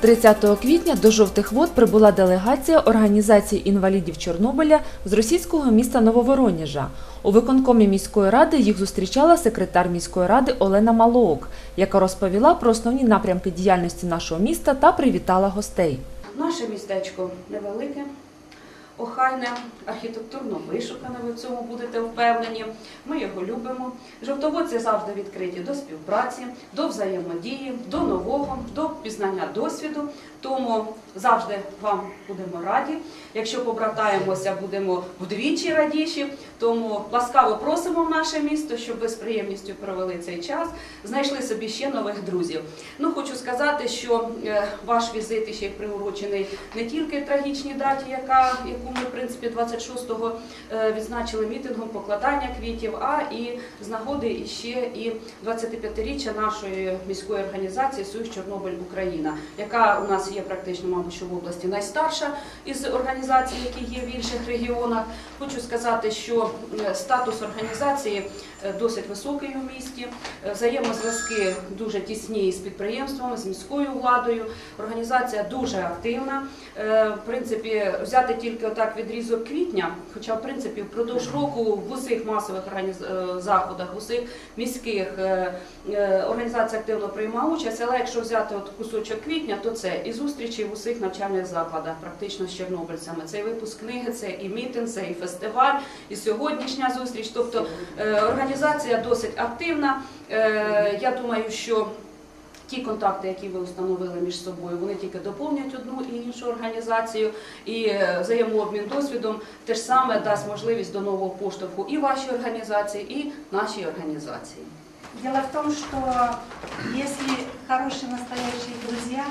30 квітня до жовтих вод прибула делегація організації інвалідів Чорнобиля з російського міста Нововоронежа. У виконкомі міської ради їх зустрічала секретар міської ради Олена Малоок, яка розповіла про основні напрямки діяльності нашого міста та привітала гостей. Наше містечко невелике, охайне, архітектурно вишукане, ви в цьому будете впевнені. Ми його любимо. Жовтоводці завжди відкриті до співпраці, до взаємодії, до нового, до пізнання досвіду. Тому завжди вам будемо раді. Якщо побратаємося, будемо вдвічі радіші. Тому ласкаво просимо в наше місто, щоб ви з приємністю провели цей час, знайшли собі ще нових друзів. Ну, хочу сказати, що е, ваш візит ще приурочений не тільки трагічній даті, яка, яку ми, в принципі, 26-го е, відзначили мітингом покладання квітів, а і з нагоди ще і 25-річчя нашої міської організації Союз Чорнобиль Україна, яка у нас є практично, мабуть, що в області найстарша із організацій, які є в інших регіонах. Хочу сказати, що е, статус організації е, досить високий у місті. Е, Взаємозв'язки дуже тісні з підприємствами, з міською владою. Організація дуже активна. В принципі, взяти тільки отак відрізок квітня, хоча в принципі впродовж року в усіх масових заходах, в усіх міських організація активно приймає участь. Але якщо взяти от кусочок квітня, то це і зустрічі в усіх навчальних закладах, практично з чорнобильцями. Це і випуск книги, це і мітинг, це і фестиваль, і сьогоднішня зустріч. Тобто е, організація досить активна. Е, Я думаю, що ті контакти, які ви встановили між собою, вони тільки доповнять одну і іншу організацію, і е, взаємообмін досвідом теж саме дасть можливість до нового поштовху і вашій організації, і нашій організації. Дело в том, что если хорошие настоящие друзья,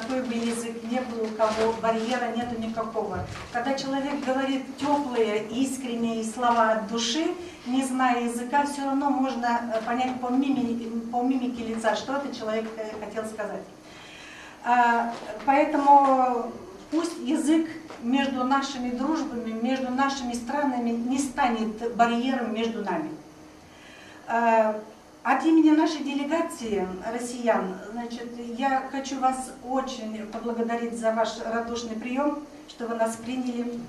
какой бы язык ни был у кого, барьера нету никакого. Когда человек говорит теплые, искренние слова от души, не зная языка, все равно можно э, понять по мимике, по мимике лица, что этот человек э, хотел сказать. А, Поэтому пусть язык между нашими дружбами, между нашими странами не станет барьером между нами. От имени нашей делегации россиян, значит, я хочу вас очень поблагодарить за ваш радушный прием, что вы нас приняли.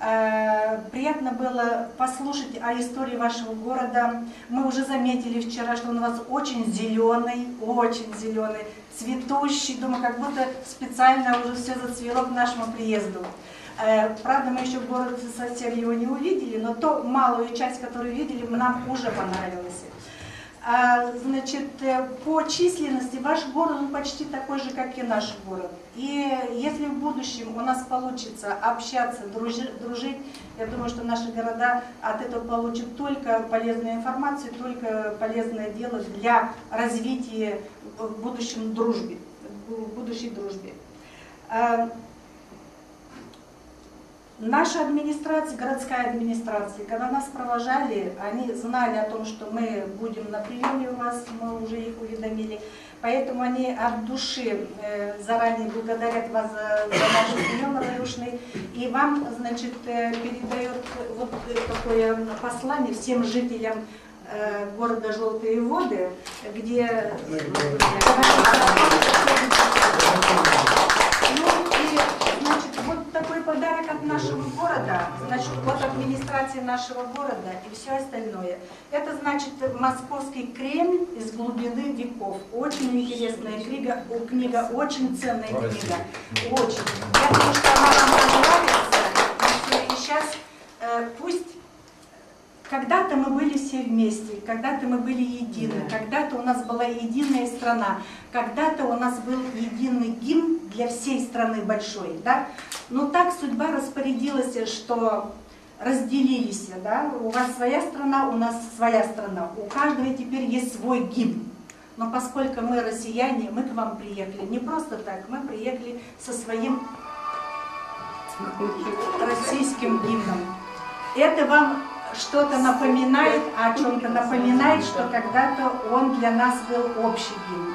Э, Приятно было послушать о истории вашего города. Мы уже заметили вчера, что он у вас очень зеленый, очень зеленый, цветущий. Думаю, как будто специально уже все зацвело к нашему приезду. Э, Правда, мы еще город совсем его не увидели, но то малую часть, которую видели, нам уже понравилось. А, Значит, э, по численности ваш город он почти такой же, как и наш город. И если в будущем у нас получится общаться, дружи- дружить, я думаю, что наши города от этого получат только полезную информацию, только полезное дело для развития в будущем дружбе, в будущей дружбе. Наша администрация, городская администрация, когда нас провожали, они знали о том, что мы будем на приеме у вас, мы уже их уведомили. Поэтому они от души э, заранее благодарят вас за, за наш прием радушный. И вам, значит, э, передает вот такое послание всем жителям э, города Желтые воды, где нашего города, значит, от администрации нашего города и все остальное. Это, значит, московский Кремль из глубины веков. Очень интересная книга, книга очень ценная книга. Очень. Я думаю, что она вам понравится. И сейчас пусть когда-то мы были все вместе, когда-то мы были едины, когда-то у нас была единая страна, когда-то у нас был единый гимн для всей страны большой, да? Но так судьба распорядилась, что разделились, да? У вас своя страна, у нас своя страна. У каждого теперь есть свой гимн. Но поскольку мы россияне, мы к вам приехали не просто так, мы приехали со своим российским гимном. Это вам что-то напоминает, о чем-то напоминает, что когда-то он для нас был общий гимн.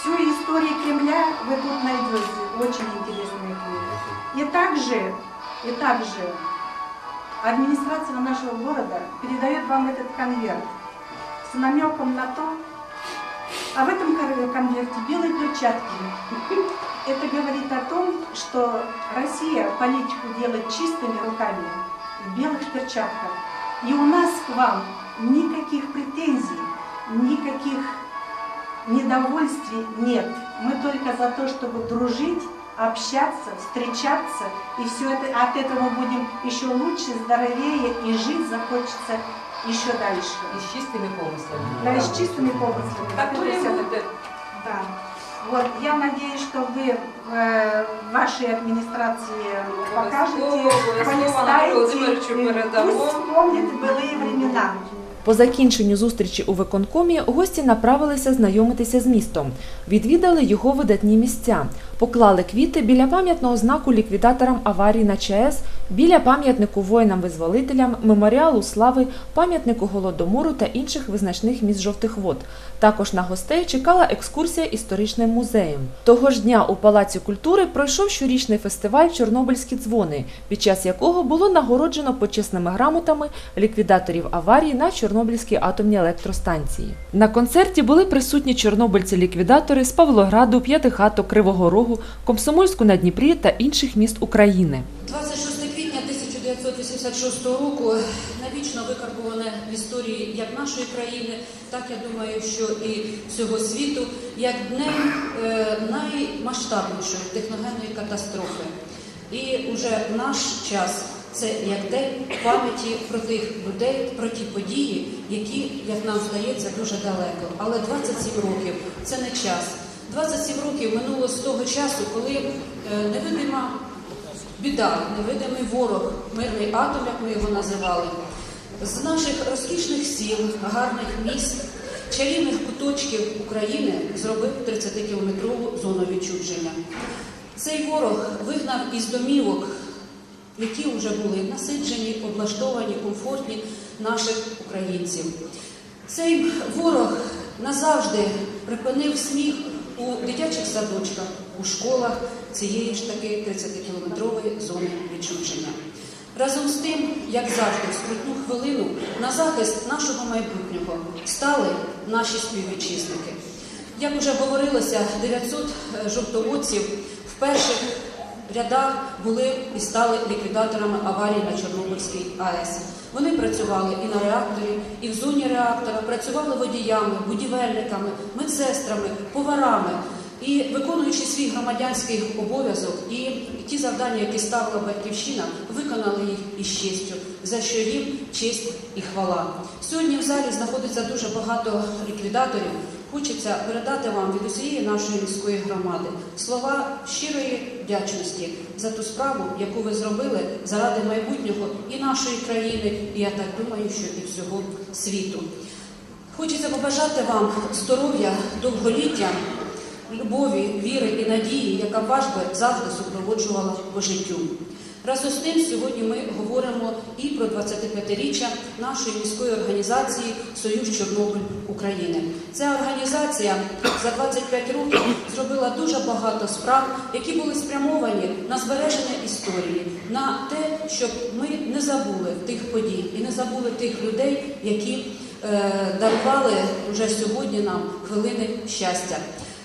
Всю историю Кремля вы тут найдете, очень интересные книги. И также, и также администрация нашего города передает вам этот конверт с намеком на то, А в этом конверте белые перчатки. Это говорит о том, что Россия политику делает чистыми руками, в белых перчатках. И у нас к вам никаких претензий, никаких недовольствий нет. Мы только за то, чтобы дружить, общаться, встречаться, и все это, от этого мы будем еще лучше, здоровее, и жить захочется еще дальше. І з чистими помислами. Да, и с чистыми помыслами. Так Вот то это і всё. буде. Да. Вот, я надеюсь, что вы э, вашей администрации покажете, Обов'язково, обов'язково Анатолію Володимировичу и передамо. пусть вспомнят былые времена. По закінченню зустрічі у виконкомі гості направилися знайомитися з містом, відвідали його видатні місця, поклали квіти біля пам'ятного знаку ліквідаторам аварії на ЧАЕС, біля пам'ятнику воїнам-визволителям, меморіалу слави, пам'ятнику голодомору та інших визначних місць жовтих вод. Також на гостей чекала екскурсія історичним музеєм. Того ж дня у Палаці культури пройшов щорічний фестиваль Чорнобильські дзвони, під час якого було нагороджено почесними грамотами ліквідаторів аварії на Чорнобильській атомній електростанції. На концерті були присутні чорнобильці-ліквідатори з Павлограду, П'ятихаток, Кривого Рогу, Комсомольську на Дніпрі та інших міст України. 26 квітня 1986 року навічно викарбуване в історії як нашої країни, так я думаю, що і всього світу, як днем е, наймасштабнішої техногенної катастрофи. І уже в наш час це як день пам'яті про тих людей, про ті події, які, як нам здається, дуже далеко. Але 27 років це не час. 27 років минуло з того часу, коли е, невидима біда, невидимий ворог, мирний атом, як ми його називали, з наших розкішних сіл, гарних міст, чарівних куточків України зробив 30-кілометрову зону відчудження. Цей ворог вигнав із домівок, які вже були насиджені, облаштовані, комфортні наших українців. Цей ворог назавжди припинив сміх у дитячих садочках, у школах цієї ж таки 30-кілометрової зони відчуження. Разом з тим, як завжди, в скрутну хвилину на захист нашого майбутнього стали наші співвітчизники. Як уже говорилося, 900 жовтоводців в перших рядах були і стали ліквідаторами аварії на Чорнобильській АЕС. Вони працювали і на реакторі, і в зоні реактора, працювали водіями, будівельниками, медсестрами, поварами. І виконуючи свій громадянський обов'язок і ті завдання, які ставила батьківщина, виконали їх із честю, за що їм честь і хвала. Сьогодні в залі знаходиться дуже багато ліквідаторів. Хочеться передати вам від усієї нашої міської громади слова щирої вдячності за ту справу, яку ви зробили заради майбутнього і нашої країни, і я так думаю, що і всього світу. Хочеться побажати вам здоров'я, довголіття, любові, віри і надії, яка би завжди супроводжувала по життю. Разом з тим, сьогодні ми говоримо і про 25-річчя нашої міської організації Союз Чорнобиль України. Ця організація за 25 років зробила дуже багато справ, які були спрямовані на збереження історії, на те, щоб ми не забули тих подій і не забули тих людей, які е, дарували вже сьогодні нам хвилини щастя.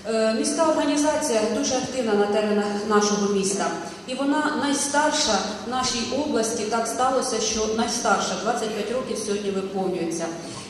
Е, Міська організація дуже активна на теренах нашого міста, і вона найстарша в нашій області. Так сталося, що найстарша 25 років сьогодні виповнюється.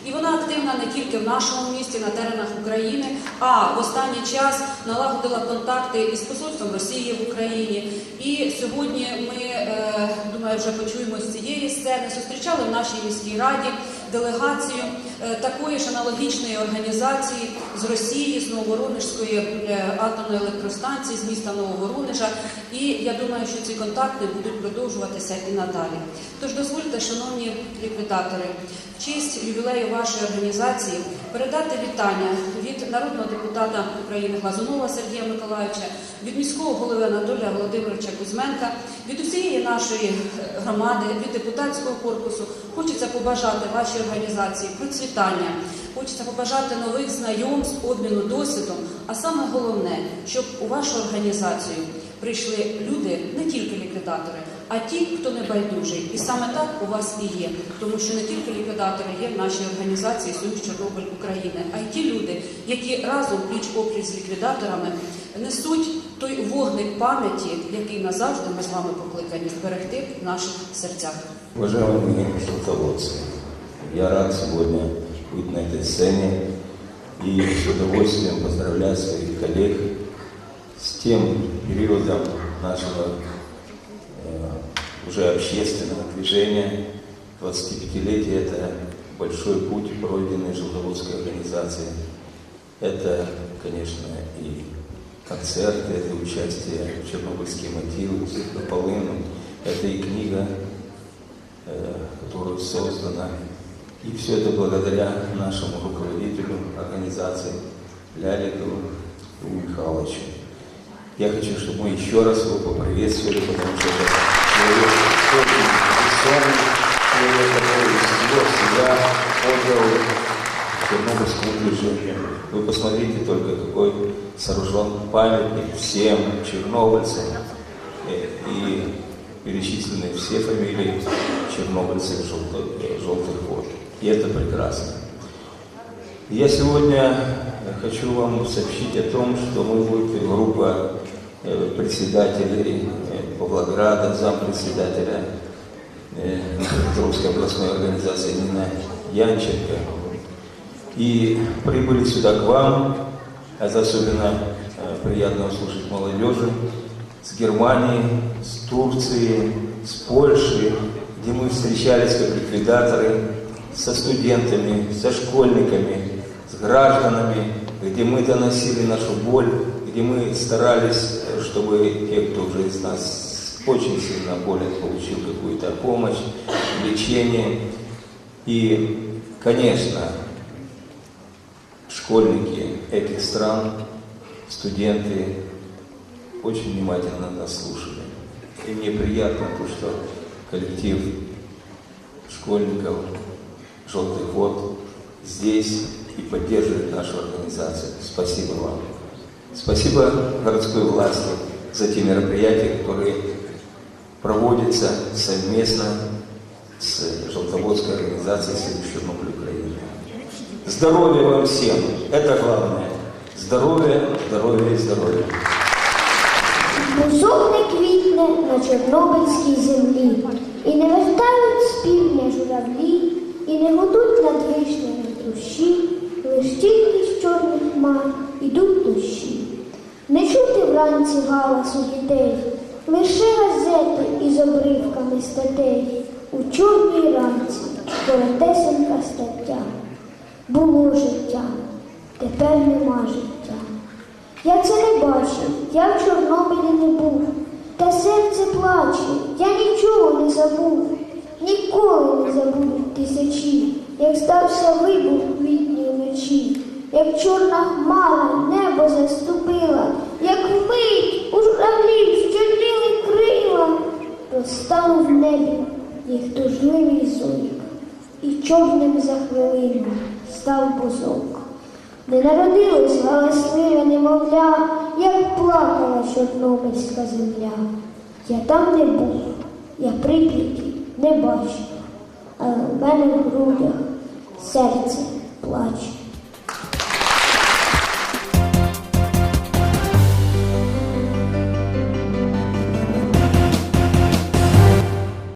І вона активна не тільки в нашому місті, на теренах України, а в останній час налагодила контакти із посольством Росії в Україні. І сьогодні ми, е, думаю, вже почуємо з цієї сцени, зустрічали в нашій міській раді делегацію е, такої ж аналогічної організації з Росії, з Нововоронежської е, атомної електростанції, з міста Нововоронежа. І я думаю, що ці контакти будуть продовжуватися і надалі. Тож дозвольте, шановні ліквідатори, в честь ювілею вашої організації передати вітання від народного депутата України Глазунова Сергія Миколаївича, від міського голови Анатолія Володимировича Кузьменка, від усієї нашої громади, від депутатського корпусу. Хочеться побажати вашій організації процвітання, хочеться побажати нових знайомств, обміну досвідом. А саме головне, щоб у вашу організацію прийшли люди, не тільки ліквідатори, а ті, хто не байдужий. І саме так у вас і є, тому що не тільки ліквідатори є в нашій організації Союз Чорнобиль України, а й ті люди, які разом пліч опліч з ліквідаторами несуть той вогник пам'яті, який назавжди ми з вами покликані зберегти в наших серцях. Уважаемые желтоводцы, я рад сегодня быть на этой сцене и с удовольствием поздравлять своих коллег С тем периодом нашего э, уже общественного движения. 25-летие – это большой путь, пройденный желтоводской организацией. Это, конечно, и концерты, это участие в Чернобыльские мотивы, Полыну, это и книга, э, которую создана. И все это благодаря нашему руководителю организации Ляликову Михайловичу. Я хочу, чтобы мы еще раз его поприветствовали, потому что это человек очень весомый, человек, который из всего себя отдал Чернобыльскому движению. Вы посмотрите только, какой сооружен памятник всем чернобыльцам. Э, И перечислены все фамилии чернобыльцев э, желтых вод. И это прекрасно. Я сегодня хочу вам сообщить о том, что мы вот группа э, председателей э, Павлограда, зампредседателя э, Петровской областной организации Нина Янченко. И прибыли сюда к вам, это особенно приятно услышать молодежи, с Германии, с Турции, с Польши, где мы встречались как ликвидаторы, со студентами, со школьниками, гражданами, где мы доносили нашу боль, где мы старались, э, чтобы те, кто уже из нас очень сильно болен, получил какую-то помощь, лечение. И, конечно, школьники этих стран, студенты очень внимательно нас слушали. И мне приятно то, что коллектив школьников «Желтый вод» здесь и поддерживает нашу организацию. Спасибо вам. Спасибо городской власти за те мероприятия, которые проводятся совместно с Желтоводской организацией «Союз Чернобыль Украины». Здоровья вам всем! Это главное. Здоровье, здоровье и здоровье. Бузок не квітне на чорнобильській землі, і не вертають з півдня журавлі, і не гудуть над вишнями трущі, З чорних хмар ідуть дощі. Не чути вранці галасу дітей, лише газети із обривками статей. У чорній ранці коротесенька стаття. Було життя, тепер нема життя. Я це не бачив, я в Чорнобилі не був. Та серце плаче, я нічого не забув. Ніколи не забудуть тисячі, як стався вибух вночі, як чорна хмара небо заступила, як вмить у журавлів щоділи крила, розстав в небі їх тужливий зойк, і чорним за хвилину став бузок. Не народилось галасливе немовля, як плакала чорнобильська земля. Я там не був, я прикріті не бачив, але в мене в грудях серце плаче.